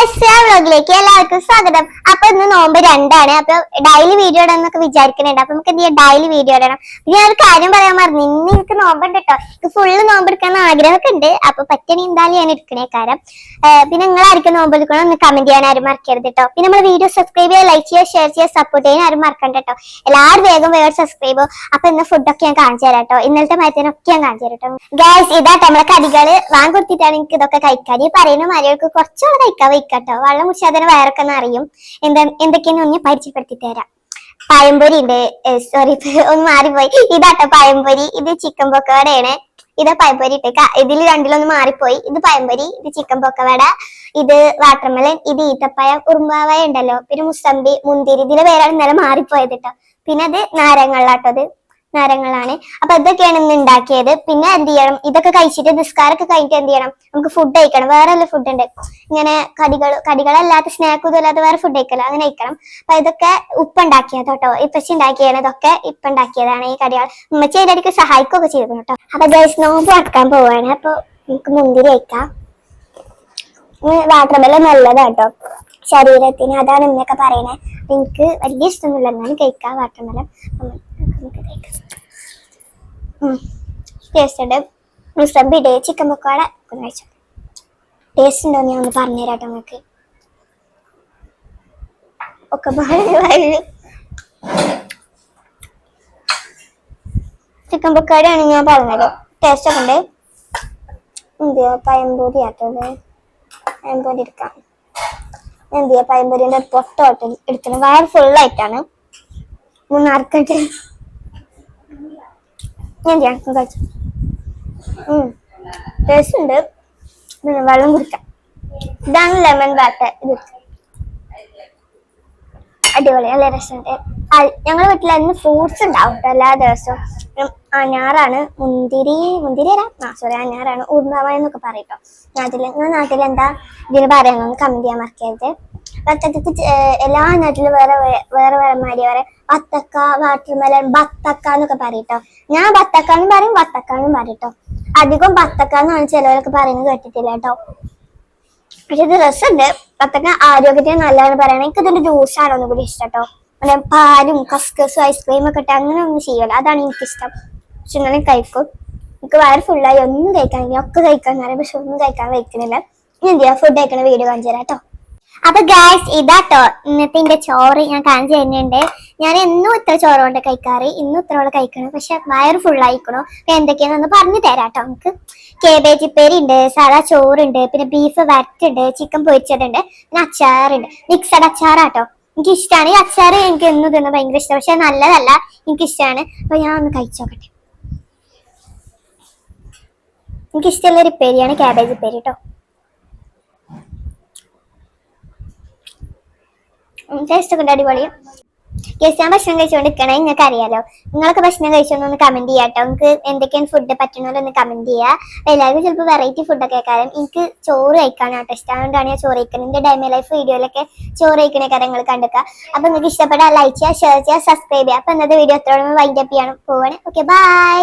വ്ലോഗിലേക്ക് എല്ലാവർക്കും സ്വാഗതം അപ്പൊ ഇന്ന് നോമ്പ് രണ്ടാണ്. അപ്പൊ ഡെയിലി വീഡിയോ ഇടാന്നൊക്കെ വിചാരിക്കുന്നുണ്ട്. അപ്പൊ നമുക്ക് എന്ത് ചെയ്യാം? ഡെയിലി വീഡിയോ ഇടണം. ഞാൻ ഒരു കാര്യം പറയാൻ മറന്നു. ഇന്ന് എനിക്ക് നോമ്പുണ്ട് കേട്ടോ എനിക്ക് ഫുള്ള് നോമ്പ് എടുക്കാൻ ആഗ്രഹമൊക്കെ ഉണ്ട്. അപ്പൊ പറ്റണി എന്തായാലും ഞാൻ എടുക്കണേ കാരം. പിന്നെ നിങ്ങൾ ആർക്കും നോമ്പ് എടുക്കണം ഒന്ന് കമന്റ് ചെയ്യാൻ ആരും മറക്കരുത് കേട്ടോ പിന്നെ നമ്മൾ വീഡിയോ സബ്സ്ക്രൈബ് ചെയ്യുക ലൈക്ക് ചെയ്യുക ഷെയർ ചെയ്യുക സപ്പോർട്ട് ചെയ്യാൻ ആരും മറക്കണ്ട കേട്ടോ എല്ലാവരും വേഗം വേഗം സബ്സ്ക്രൈബ് അപ്പൊ ഇന്ന് ഫുഡൊക്കെ ഞാൻ കാണിച്ചു തരാം കേട്ടോ ഇന്നലത്തെ മരത്തിനൊക്കെ ഞാൻ കാണിച്ചു തരാം കേട്ടോ ഗ്യാസ് ഇതാട്ടോ നമ്മളെ കടികൾ. വാങ്ങി കൊടുത്തിട്ടാണ് എനിക്ക് ഇതൊക്കെ കഴിക്കാൻ ഈ പറയുന്ന മരകൾക്ക് കുറച്ചുകൂടെ കഴിക്കാൻ വയ്ക്കട്ടോ വെള്ളം കുടിച്ചാൽ അതിന് വയറൊക്കെ അറിയും എന്തൊക്കെയാന്ന് ഒന്ന് പരിചയപ്പെടുത്തി തരാം. പഴംപൊരി ഉണ്ട് സോറി ഒന്ന് മാറിപ്പോയി. ഇതാട്ടോ പഴംപൊരി. ഇത് ചിക്കൻ പൊക്കവടയാണ് ഇത് പഴംപൊരി ഇട്ടേക്ക. ഇതിൽ രണ്ടിലൊന്ന് മാറിപ്പോയി. ഇത് പഴംപൊരി ഇത് ചിക്കൻ പൊക്കവട ഇത് വാട്ടർമെലൻ ഇത് ഈത്തപ്പഴം ഉറുമ്പാവയ ഉണ്ടല്ലോ. പിന്നെ മുസമ്പി മുന്തിരി ഇതിലെ പേരാണ് ഇന്നലെ മാറിപ്പോയത് കേട്ടോ പിന്നെ അത് നാരങ്ങള്ളാട്ടോ അത്. നാരങ്ങളാണ്. അപ്പൊ ഇതൊക്കെയാണ് ഇന്ന് ഉണ്ടാക്കിയത് പിന്നെ എന്ത് ചെയ്യണം? ഇതൊക്കെ കഴിച്ചിട്ട് നിസ്കാരമൊക്കെ കഴിഞ്ഞിട്ട് എന്ത് ചെയ്യണം? നമുക്ക് ഫുഡ് കഴിക്കണം. വേറെ വല്ല ഫുഡ് ഉണ്ട്. ഇങ്ങനെ കടികൾ കടികളല്ലാത്ത സ്നാക്ക് ഇതല്ലാത്ത വേറെ ഫുഡ് കഴിക്കലോ അങ്ങനെ കഴിക്കണം. അപ്പൊ ഇതൊക്കെ ഉപ്പുണ്ടാക്കിയത് കേട്ടോ ഇപ്പച്ചി ഉണ്ടാക്കിയാണ് ഇതൊക്കെ ഇപ്പൊ ഉണ്ടാക്കിയതാണ് ഈ കടികൾ. ഉമ്മച്ചി അതിന്റെ ഇടയ്ക്ക് സഹായിക്കുകയൊക്കെ ചെയ്തു കേട്ടോ അപ്പൊ ഗൈസ് നോമ്പ് നടക്കാൻ പോവാണ്. അപ്പൊ നമുക്ക് മുന്തിരി കഴിക്കാം. നല്ലതാണ് നല്ലതാട്ടോ ശരീരത്തിന് അതാണ് എന്നൊക്കെ പറയണേ. എനിക്ക് വലിയ ഇഷ്ടമൊന്നുമില്ല. എന്നാലും കഴിക്കാം. കഴിക്കാം ടേസ്റ്റ് ചിക്കൻ പൊക്കോട ഒന്ന് ടേസ്റ്റ് ഉണ്ടോ ഞാൻ ഒന്ന് പറഞ്ഞുതരാം കേട്ടോ നിങ്ങൾക്ക്. ഒക്കെ ചിക്കൻ പൊക്കാടിയാണ് ഞാൻ പറഞ്ഞത്. ടേസ്റ്റ് ഒക്കെ ഉണ്ട്. എന്ത് പയമ്പൂരി ആട്ടത് പയമ്പൂരി എടുക്കാം. എന്തിയോ പയമ്പൂരിന്റെ പൊട്ടോട്ട് എടുക്കണം വയർ ഫുള്ളായിട്ടാണ് മൂന്നാർക്കട്ടെ ഞാൻ കഴിച്ചു. ടേസ്റ്റ് ഉണ്ട്. പിന്നെ വെള്ളം കുടിക്കാം. ഇതാണ് ലെമൺ വാട്ടർ ഇത്. അടിപൊളി. നല്ല രസമുണ്ട്. ഞങ്ങളുടെ വീട്ടിൽ അന്ന് ഫ്രൂട്ട്സ് ഉണ്ടാവും എല്ലാ ദിവസവും. അനാറാണ് മുന്തിരി മുന്തിരി അല്ല ആ സോറി അനാറാണ് ഉറുമാവ എന്നൊക്കെ പറയട്ടോ നാട്ടിൽ നിങ്ങളുടെ നാട്ടിൽ എന്താ? ഇതിന് പറയാമെന്ന് കമന്റ് ചെയ്യാൻ മറക്കരുത്. വത്തക്കക്ക് എല്ലാ നാട്ടിലും വേറെ വേറെ വേറെ മാതിരി വേറെ വത്തക്ക വാട്ടർമെലൻ ബത്തക്ക എന്നൊക്കെ പറയട്ടോ ഞാൻ ബത്തക്ക എന്ന് പറയും വത്തക്ക എന്നും പറയട്ടോ അധികം ബത്തക്ക എന്നാണ് ചിലവരൊക്കെ പറയുന്നത് കേട്ടിട്ടില്ല കേട്ടോ. പക്ഷെ ഇത് രസമുണ്ട്. പത്തക്ക ആരോഗ്യത്തിന് നല്ലതാണ് പറയണം. എനിക്ക് ഇതിന്റെ ജ്യൂസാണ് ഒന്നും കൂടി ഇഷ്ടം കേട്ടോ. പാലും കസ്കസും ഐസ്ക്രീം ഒക്കെ ഇട്ട് അങ്ങനെ ഒന്നും ചെയ്യല. അതാണ് എനിക്ക് ഇഷ്ടം പക്ഷെ ഇങ്ങനെ കഴിക്കും. എനിക്ക് വയറ് ഫുള്ളായി ഒന്നും കഴിക്കാൻ ഒക്കെ കഴിക്കാൻ പറയാം പക്ഷെ ഒന്നും കഴിക്കാൻ കഴിക്കുന്നില്ല ഇനി എന്ത് ചെയ്യാം ഫുഡ് കഴിക്കണ വീഡിയോ കാണിച്ചു തരാം കേട്ടോ അപ്പൊ ഗായ്സ് ഇതാട്ടോ. ഇന്നത്തെ എന്റെ ചോറ് ഞാൻ കാണിച്ചു തരുന്നുണ്ട്. ഞാൻ എന്നും ഇത്ര ചോറ് കൊണ്ട് കഴിക്കാറ്. ഇന്നും ഇത്രയോളം കഴിക്കണം. പക്ഷെ വയറ് ഫുള്ളായിക്കണോ അപ്പൊ എന്തൊക്കെയാണെന്ന് പറഞ്ഞു തരാം കേട്ടോ നമുക്ക് കേബേജ് ഉപ്പേരി ഉണ്ട് സാധാ ചോറുണ്ട് പിന്നെ ബീഫ് വരട്ടുണ്ട് ചിക്കൻ പൊരിച്ചതുണ്ട് പിന്നെ അച്ചാറുണ്ട്. മിക്സഡ് അച്ചാറാട്ടോ. എനിക്ക് ഇഷ്ടമാണ് ഈ അച്ചാർ എനിക്ക് എന്നും തിന്ന് ഭയങ്കര ഇഷ്ടമാണ് പക്ഷെ നല്ലതല്ല. എനിക്ക് ഇഷ്ടമാണ് അപ്പൊ ഞാൻ ഒന്ന് കഴിച്ചോക്കട്ടെ എനിക്ക് ഇഷ്ടമുള്ള ഒരു പേരിയാണ് ക്യാബേജ് പേര് കേട്ടോ ടേസ്റ്റ് ഒക്കെ ഉണ്ട് അടിപൊളി. യെസ് ഞാൻ ഭക്ഷണം കഴിച്ചുകൊണ്ടിരിക്കണേ നിങ്ങൾക്ക് അറിയാലോ. നിങ്ങളൊക്കെ ഭക്ഷണം കഴിച്ചോന്ന് കമന്റ് ചെയ്യാം കേട്ടോ നിങ്ങൾക്ക് എന്തൊക്കെയാണ് ഫുഡ് പറ്റുന്നല്ലോ ഒന്ന് കമന്റ് ചെയ്യുക എല്ലാവർക്കും ചിലപ്പോൾ വെറൈറ്റി ഫുഡൊക്കെ കാര്യം എനിക്ക് ചോറ് കഴിക്കാനാണ് കേട്ടോ ഇഷ്ടം. അതുകൊണ്ടാണ് ഞാൻ ചോറ് കഴിക്കുന്നത് എന്റെ ഡൈമി ലൈഫ് വീഡിയോയിലൊക്കെ ചോറ് കഴിക്കണ കാര്യങ്ങൾ കണ്ടെക്കുക അപ്പൊ നിങ്ങൾക്ക് ഇഷ്ടപ്പെട്ടാൽ ലൈക്ക് ചെയ്യുക ഷെയർ ചെയ്യുക സബ്സ്ക്രൈബ് ചെയ്യുക അപ്പൊ ഇന്നത്തെ വീഡിയോ എത്രയോളം വൈൻഡപ്പ് ചെയ്യണം പോവാണ്. Okay bye